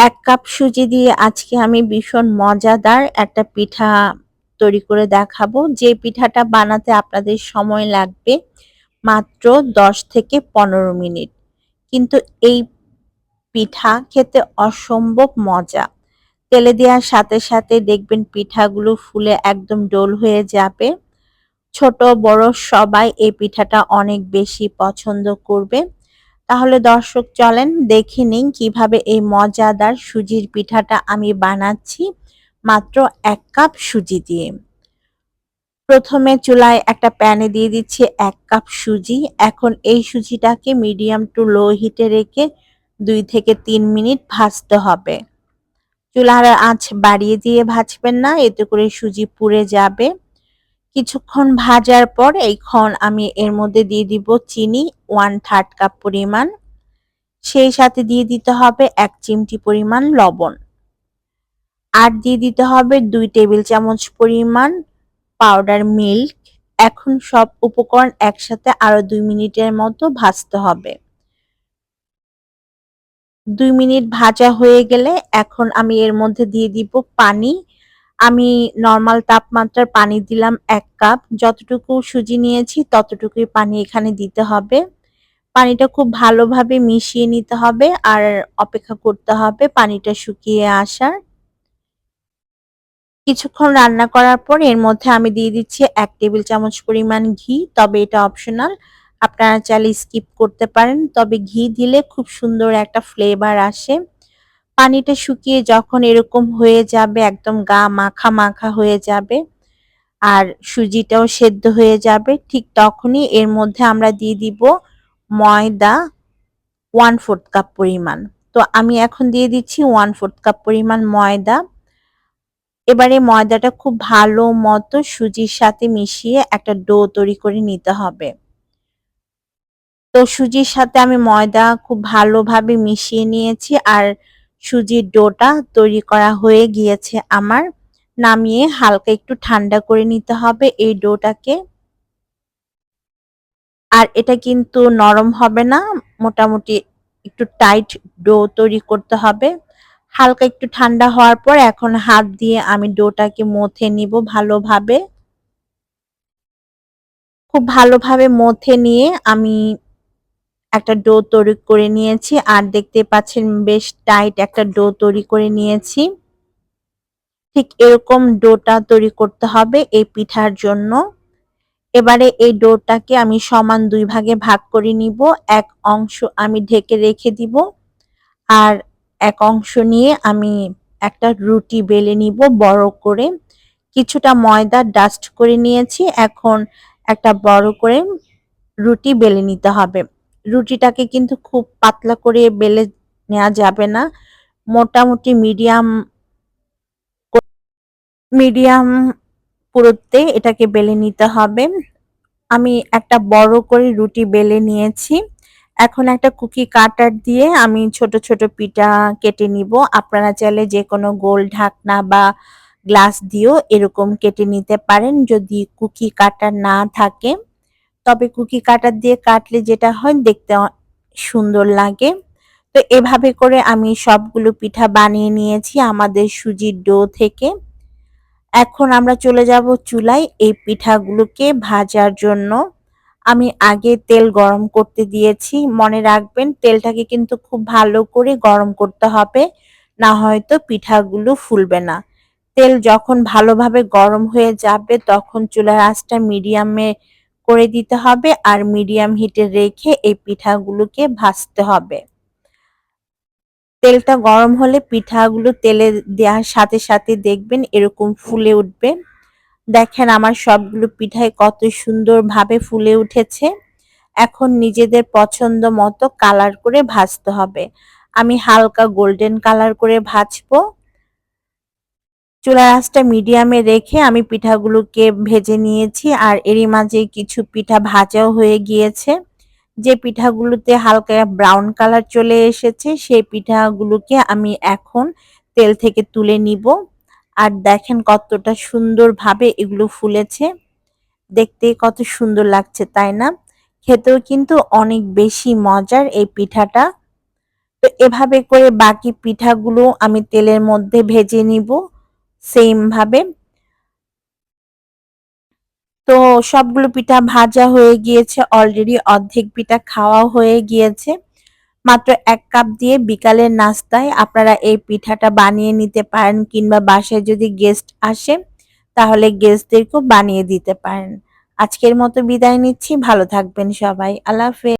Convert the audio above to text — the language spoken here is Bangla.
এক কাপ সুজি দিয়ে আজকে আমি ভীষণ মজাদার একটা পিঠা তৈরি করে দেখাবো। যে পিঠাটা বানাতে আপনাদের সময় লাগবে মাত্র দশ থেকে পনেরো মিনিট। কিন্তু এই পিঠা খেতে অসম্ভব মজা। তেলে দেওয়ার সাথে সাথে দেখবেন পিঠাগুলো ফুলে একদম ডোল হয়ে যাবে। ছোট, বড় সবাই এই পিঠাটা অনেক বেশি পছন্দ করবে। তাহলে দর্শক চলেন, দেখে নিন কীভাবে এই মজাদার সুজির পিঠাটা আমি বানাচ্ছি। মাত্র এক কাপ সুজি দিয়ে। প্রথমে চুলায় একটা প্যানে দিয়ে দিচ্ছি এক কাপ সুজি। এখন এই সুজিটাকে মিডিয়াম টু লো হিটে রেখে দুই থেকে তিন মিনিট ভাজতে হবে। চুলার আঁচ বাড়িয়ে দিয়ে ভাজবেন না, এতে করে সুজি পুড়ে যাবে। কিছুক্ষণ ভাজার পর এইক্ষণ আমি এর মধ্যে দিয়ে দিব চিনি ওয়ান থার্ড কাপ পরিমাণ। সেই সাথে দিয়ে দিতে হবে এক চিমটি পরিমাণ লবণ। আর দিয়ে দিতে হবে দুই টেবিল চামচ পরিমাণ পাউডার মিল্ক এখন সব উপকরণ একসাথে আরও দুই মিনিটের মতো ভাজতে হবে। দুই মিনিট ভাজা হয়ে গেলে এখন আমি এর মধ্যে দিয়ে দিব পানি আমি নর্মাল তাপমাত্রার পানি দিলাম এক কাপ যতটুকু সুজি নিয়েছি ততটুকুই পানি এখানে দিতে হবে। পানিটা খুব ভালোভাবে মিশিয়ে নিতে হবে আর অপেক্ষা করতে হবে পানিটা শুকিয়ে আসার। কিছুক্ষণ রান্না করার পর এর মধ্যে আমি দিয়ে দিচ্ছি এক টেবিল চামচ পরিমাণ ঘি, তবে এটা অপশনাল আপনারা চাইলে স্কিপ করতে পারেন, তবে ঘি দিলে খুব সুন্দর একটা ফ্লেভার আসে। পানিটা শুকিয়ে যখন এরকম হয়ে যাবে, একদম গা মাখা মাখা হয়ে যাবে আর সুজিটাও সেদ্ধ হয়ে যাবে, ঠিক তখনই এর মধ্যে আমরা দিয়ে দিব ময়দা ওয়ান ফোর্থ কাপ পরিমাণ। তো আমি এখন দিয়ে দিচ্ছি ওয়ান ফোর্থ কাপ পরিমাণ ময়দা। এবারে ময়দাটা খুব ভালো মতো সুজির সাথে মিশিয়ে একটা ডো তৈরি করে নিতে হবে। তো সুজির সাথে আমি ময়দা খুব ভালোভাবে মিশিয়ে নিয়েছি আর সুজির ডোটা তৈরি করা হয়ে গিয়েছে আমার। নামিয়ে হালকা একটু ঠান্ডা করে নিতে হবে এই ডোটাকে। আর এটা কিন্তু নরম হবে না, মোটামুটি একটু টাইট ডো তৈরি করতে হবে। হালকা একটু ঠান্ডা হওয়ার পর এখন হাত দিয়ে আমি ডোটাকে মথে নিব ভালোভাবে। খুব ভালোভাবে মথে নিয়ে আমি একটা ডো তৈরি করে নিয়েছি আর দেখতে পাচ্ছেন বেশ টাইট একটা ডো তৈরি করে নিয়েছি। ঠিক এরকম ডোটা তৈরি করতে হবে এই পিঠার জন্য। এবারে এই ডোটাকে আমি সমান দুই ভাগে ভাগ করে নিব। এক অংশ আমি ঢেকে রেখে দিব আর এক অংশ নিয়ে আমি একটা রুটি বেলে নিব বড় করে। কিছুটা ময়দা ডাস্ট করে নিয়েছি। এখন একটা বড় করে রুটি বেলে নিতে হবে। রুটিটাকে কিন্তু খুব পাতলা করে বেলে নেওয়া যাবে না। মোটামুটি মিডিয়াম মিডিয়াম পুরোতে এটাকে বেলে নিতে হবে। আমি একটা বড় করে রুটি বেলে নিয়েছি। এখন একটা কুকি কাটার দিয়ে আমি ছোট ছোট পিঠা কেটে নিব। আপনারা চাইলে যে কোনো গোল ঢাকনা বা গ্লাস দিয়েও এরকম কেটে নিতে পারেন। যদি কুকি কাটার না থাকে তবে কুকি কাটার দিয়ে কাটলে যেটা হয় দেখতে সুন্দর লাগে। তো এভাবে করে আমি সবগুলো পিঠা বানিয়ে নিয়েছি আমাদের সুজির ডো থেকে। এখন আমরা চলে যাব চুলায় এই পিঠাগুলোকে ভাজার জন্য। আমি আগে তেল গরম করতে দিয়েছি, মনে রাখবেন তেলটাকে কিন্তু খুব ভালো করে গরম করতে হবে, না হয়তো পিঠাগুলো ফুলবে না। তেল যখন ভালোভাবে গরম হয়ে যাবে তখন চুলার আঁচটা মিডিয়ামে করে দিতে হবে আর মিডিয়াম হিটে রেখে এই পিঠাগুলোকে ভাজতে হবে। তেলটা গরম হলে পিঠাগুলো তেলে দেওয়ার সাথে সাথে দেখবেন এরকম ফুলে উঠবে। দেখেন আমার সবগুলো পিঠায় কত সুন্দরভাবে ফুলে উঠেছে। এখন নিজেদের পছন্দ মতো কালার করে ভাজতে হবে। আমি হালকা গোল্ডেন কালার করে ভাজবো। চুলার আঁচটা মিডিয়ামে রেখে আমি পিঠাগুলোকে ভেজে নিয়েছি আর এরই মাঝে কিছু পিঠা ভাজাও হয়ে গিয়েছে। যে পিঠাগুলোতে হালকা ব্রাউন কালার চলে এসেছে, সেই পিঠাগুলোকে আমি এখন তেল থেকে তুলে নিব। আর দেখেন কতটা সুন্দরভাবে এগুলো ফুলেছে। দেখতে কত সুন্দর লাগছে, তাই না? খেতেও কিন্তু অনেক বেশি মজার এই পিঠাটা। তো এভাবে করে বাকি পিঠাগুলো আমি তেলের মধ্যে ভেজে নিব। সেম ভাবে। তো সবগুলো পিঠা ভাজা হয়ে গিয়েছে অলরেডি অর্ধেক পিঠা খাওয়া হয়ে গিয়েছে। মাত্র এক কাপ দিয়ে বিকালের নাস্তায় আপনারা এই পিঠাটা বানিয়ে নিতে পারেন কিংবা বাসায় যদি গেস্ট আসে, তাহলে গেস্টদেরকেও বানিয়ে দিতে পারেন। আজকের মতো বিদায় নিচ্ছি, ভালো থাকবেন সবাই, আল্লাহ হাফেজ।